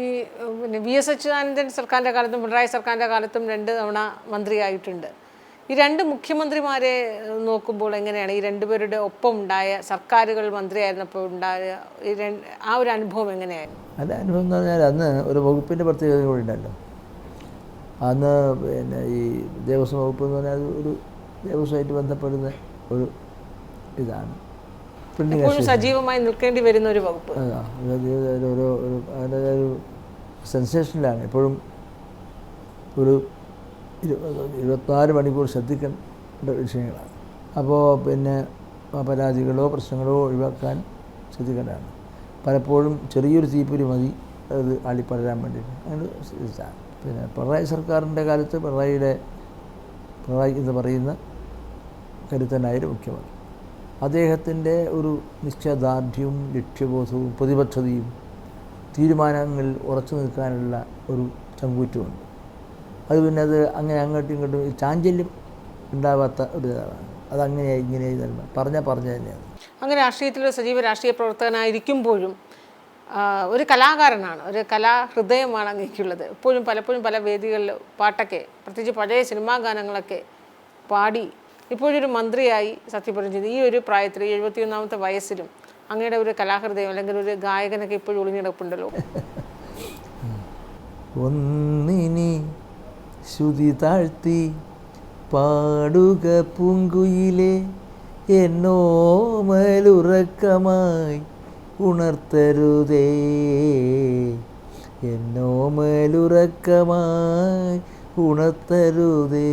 ഈ പിന്നെ V S Achuthanandan സർക്കാരിന്റെ കാലത്തും പിണറായി സർക്കാരിന്റെ കാലത്തും രണ്ട് തവണ മന്ത്രിയായിട്ടുണ്ട്. ഈ രണ്ട് മുഖ്യമന്ത്രിമാരെ നോക്കുമ്പോൾ എങ്ങനെയാണ് ഈ രണ്ടുപേരുടെ ഒപ്പം ഉണ്ടായ സർക്കാരുകൾ മന്ത്രിയായിരുന്നപ്പോൾ ഉണ്ടായ ഈ ആ ഒരു അനുഭവം എങ്ങനെയായിരുന്നു? അതിന്റെ അനുഭവം എന്ന് പറഞ്ഞാൽ അന്ന് ഒരു വകുപ്പിന്റെ പ്രത്യേകത കൂടി ഉണ്ടല്ലോ. അന്ന് പിന്നെ ഈ ദേവസ്വം വകുപ്പ് എന്ന് പറഞ്ഞാൽ ഒരു ദേവസ്വമായിട്ട് ബന്ധപ്പെടുന്ന ഒരു ഇതാണ്. എപ്പോഴും സജീവമായി നിൽക്കേണ്ടി വരുന്ന ഒരു വകുപ്പ്. ഒരു ഒരു സെൻസേഷനിലാണ് എപ്പോഴും ഒരു ഇരു ഇരുപത്തിനാല് മണിക്കൂർ ശ്രദ്ധിക്കേണ്ട വിഷയങ്ങളാണ്. അപ്പോൾ പിന്നെ പരാതികളോ പ്രശ്നങ്ങളോ ഒഴിവാക്കാൻ ശ്രദ്ധിക്കേണ്ടതാണ്. പലപ്പോഴും ചെറിയൊരു തീപ്പൊരി മതി അത് ആളിപ്പടരാൻ വേണ്ടിയിട്ട്. അങ്ങനെ ശ്രദ്ധിച്ചാണ് പിന്നെ പിണറായി സർക്കാരിന്റെ കാലത്ത് പിണറായിയുടെ പിണറായി എന്ന് പറയുന്ന കരുത്തനായൊരു മുഖ്യമന്ത്രി. അദ്ദേഹത്തിന്റെ ഒരു നിശ്ചയദാർഢ്യവും ലക്ഷ്യബോധവും പ്രതിബദ്ധതയും തീരുമാനങ്ങളിൽ ഉറച്ചു നിൽക്കാനുള്ള ഒരു ചങ്കൂറ്റമുണ്ട് അത് പിന്നെ അത് അങ്ങനെ അങ്ങോട്ടും ഇങ്ങോട്ടും ചാഞ്ചല്യം ഉണ്ടാവാത്ത ഒരു ഇതാണ്. അതങ്ങനെയായി ഇങ്ങനെയായി തന്നെ പറഞ്ഞാൽ പറഞ്ഞ തന്നെയാണ്. അങ്ങനെ രാഷ്ട്രീയത്തിലൊരു സജീവ രാഷ്ട്രീയ പ്രവർത്തകനായിരിക്കുമ്പോഴും ഒരു കലാകാരനാണ് ഒരു കലാഹൃദയമാണ് അങ്ങേക്കുള്ളത്. എപ്പോഴും പലപ്പോഴും പല വേദികളിൽ പാട്ടൊക്കെ പ്രത്യേകിച്ച് പഴയ സിനിമാ ഗാനങ്ങളൊക്കെ പാടി ഇപ്പോഴൊരു മന്ത്രിയായി സത്യപ്രതിജ്ഞ ചെയ്തു ഈ ഒരു പ്രായത്തിൽ എഴുപത്തിയൊന്നാമത്തെ വയസ്സിലും അങ്ങയുടെ ഒരു കലാഹൃദയം അല്ലെങ്കിൽ ഒരു ഗായകനൊക്കെ ഇപ്പോഴും ഒളിഞ്ഞിടപ്പുണ്ടല്ലോ ഒന്നിനി ശ്രുതി താഴ്ത്തി പാടുക പൂങ്കുയിലെ എന്നോമലുറക്കമായി ഉണർത്തരുതേ. എന്നോമലുറക്കമായി ഉണർത്തരുതേ.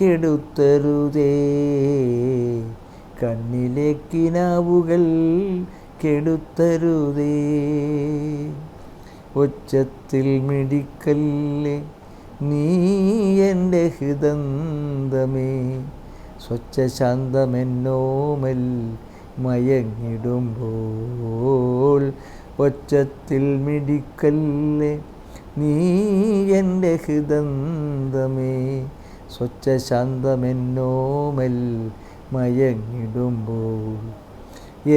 കെടുത്തരുതേ. കണ്ണിലെ കിനാവുകൾ കെടുത്തരുതേ. ഒച്ചത്തിൽ മിടിക്കല്ലേ നീ എന്റെ ഹൃദന്തമേ. സ്വച്ഛശാന്തമെന്നോമൽ മയങ്ങിടുമ്പോൾ ഒച്ചത്തിൽ മിടിക്കല്ലേ നീ എന്റെ ഹൃദന്തമേ. സ്വച്ഛശാന്തമെന്നോമൽ മയങ്ങിടുമ്പോൾ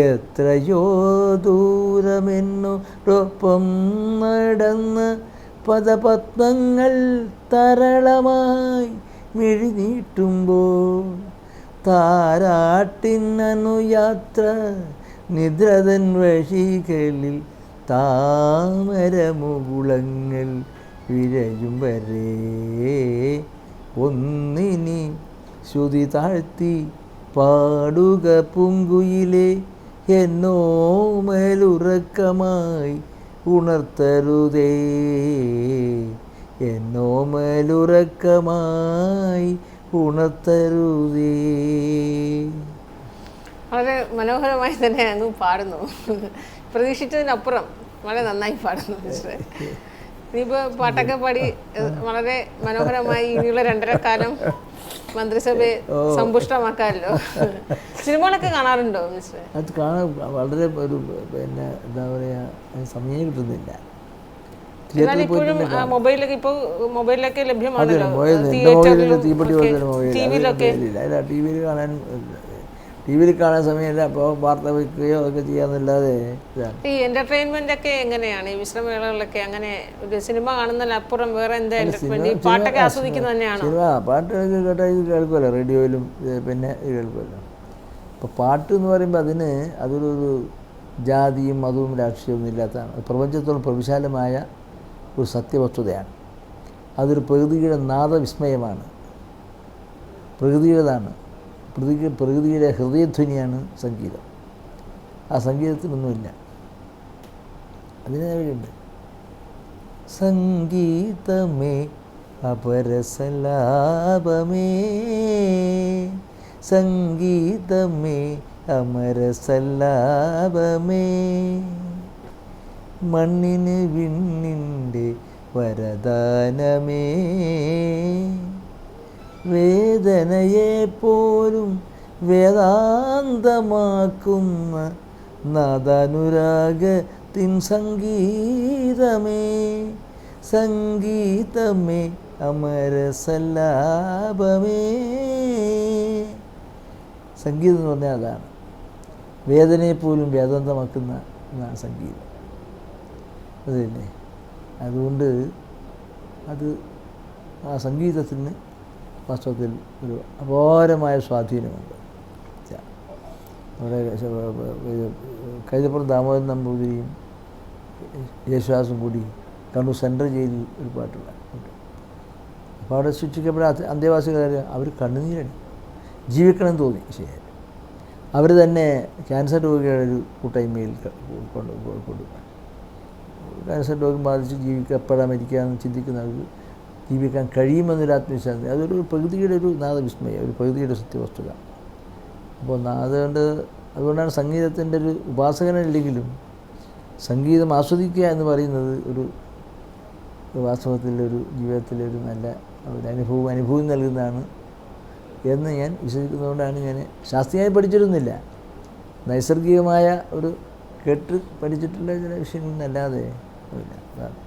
എത്രയോ ദൂരമെന്നോടൊപ്പം നടന്ന് പദപത്മങ്ങൾ തരളമായി മിഴിനീട്ടുമ്പോൾ താരാട്ടിനനുയാത്ര നിദ്രതൻ വഴികളിൽ താമരമുകുളങ്ങൾ വിരയും വരേ ഒന്നിനി ശ്രുതി താഴ്ത്തി പാടുക പുങ്കുയിലെ എന്നോ മേലുറക്കമായി ഉണർത്തരുതേ. എന്നോ മേലുറക്കമായി ഉണർത്തരുതേ. വളരെ മനോഹരമായി തന്നെ അങ്ങ് പാടുന്നു. പ്രതീക്ഷിച്ചതിനപ്പുറം വളരെ നന്നായി പാടുന്നു ഇനിയിപ്പോൾ പാട്ടൊക്കെ പാടി വളരെ മനോഹരമായി ഇനിയുള്ള രണ്ടര കാലം മന്ത്രിസഭയെ സമ്പുഷ്ടമാക്കാമല്ലോ. സിനിമകളൊക്കെ കാണാറുണ്ടോ മിസ്റ്റർ അത് കാണാൻ വളരെ ഒരു പിന്നെ എന്താ പറയുക സമയം കിട്ടുന്നില്ല. ഇപ്പോഴും മൊബൈലൊക്കെ ഇപ്പോൾ മൊബൈലിലൊക്കെ ലഭ്യമാണല്ലോ. ടിവിയിലൊക്കെ തീപ്പെട്ടി ടി വിയിലൊക്കെ ടി വിയിൽ കാണാൻ ടി വിയിൽ കാണാൻ സമയമില്ല അപ്പോൾ വാർത്ത വയ്ക്കുകയോ ഒക്കെ ചെയ്യാന്നല്ലാതെ ഈ എന്റർടൈൻമെന്റ് ഒക്കെ എങ്ങനെയാണ്? ഈ വിശ്രമവേളകളിലൊക്കെ അങ്ങനെ ഒരു സിനിമ കാണുന്നതിനപ്പുറം വേറെ എന്താ എന്റർടൈൻമെന്റ് ഈ പാട്ടൊക്കെ ആസ്വദിക്കുന്നത് തന്നെയാണ്? സിനിമ പാട്ട് കേട്ടാൽ ഇത് കേൾക്കുമല്ലോ റേഡിയോയിലും പിന്നെ ഇത് കേൾക്കുമല്ലോ. അപ്പോൾ പാട്ട് എന്ന് പറയുമ്പോൾ അതിന് അതൊരു ജാതിയും മതവും രാഷ്ട്രീയവും ഇല്ലാത്തതാണ്. പ്രപഞ്ചത്തോളം പ്രവിശാലമായ ഒരു സത്യവസ്തുതയാണ്. അതൊരു പ്രകൃതിയുടെ നാദവിസ്മയമാണ്. പ്രകൃതിയുടേതാണ്. പ്രകൃതി പ്രകൃതിയുടെ ഹൃദയധ്വനിയാണ് സംഗീതം. ആ സംഗീതത്തിനൊന്നുമില്ല. അതിന് വഴിയുണ്ട്? സംഗീതമേ അപരസലാപമേ. സംഗീതമേ അമരസല്ലാപമേ മണ്ണിന് വിണ്ണിന്റെ വരദാനമേ. വേദനയെ പോലും വേദാന്തമാക്കുന്ന നാദാനുരാഗത്തിൻ സംഗീതമേ സംഗീതമേ അമരസല്ലാപമേ. സംഗീതം എന്ന് പറഞ്ഞാൽ അതാണ്. വേദനയെ പോലും വേദാന്തമാക്കുന്ന എന്നാണ് സംഗീതം. അതല്ലേ അതുകൊണ്ട് അത് ആ സംഗീതത്തിന് വാസ്തവത്തിൽ ഒരു അപാരമായ സ്വാധീനമുണ്ട്. അവിടെ കൈതപ്പുറം ദാമോദരൻ നമ്പൂതിരിയും യേശുദാസും കൂടി കണ്ണൂർ സെൻട്രൽ ജയിലിൽ ഒരു പാട്ടുള്ള അപ്പോൾ അവിടെ ശിക്ഷിക്കപ്പെട്ട അന്തേവാസികാർ അവർ കണ്ണുനീരാണ് ജീവിക്കണം തോന്നി ശരി അവർ തന്നെ ക്യാൻസർ രോഗികളുടെ ഒരു കൂട്ടായ്മയിൽ കൊണ്ട് കൊണ്ടു. ക്യാൻസർ രോഗം ബാധിച്ച് ജീവിക്കപ്പെടാൻ എന്ന് ചിന്തിക്കുന്നവർക്ക് ജീവിക്കാൻ കഴിയുമെന്നൊരു ആത്മവിശ്വാസം. അതൊരു പ്രകൃതിയുടെ ഒരു നാദവിസ്മയം ഒരു പ്രകൃതിയുടെ സത്യവസ്തുത. അപ്പോൾ അതുകൊണ്ട് അതുകൊണ്ടാണ് സംഗീതത്തിന്റെ ഒരു ഉപാസകനല്ലെങ്കിലും സംഗീതം ആസ്വദിക്കുക എന്ന് പറയുന്നത് ഒരു വാസ്തവത്തിലൊരു ജീവിതത്തിലെ ഒരു നല്ല ഒരു അനുഭവം അനുഭവം നൽകുന്നതാണ് എന്ന് ഞാൻ വിശ്വസിക്കുന്നതുകൊണ്ടാണ് ഞാൻ ശാസ്ത്രീയമായി പഠിച്ചിരുന്നില്ല. നൈസർഗികമായ ഒരു കേട്ട് പഠിച്ചിട്ടുള്ള ചില വിഷയങ്ങളൊന്നല്ലാതെ ഇല്ല അതാണ്.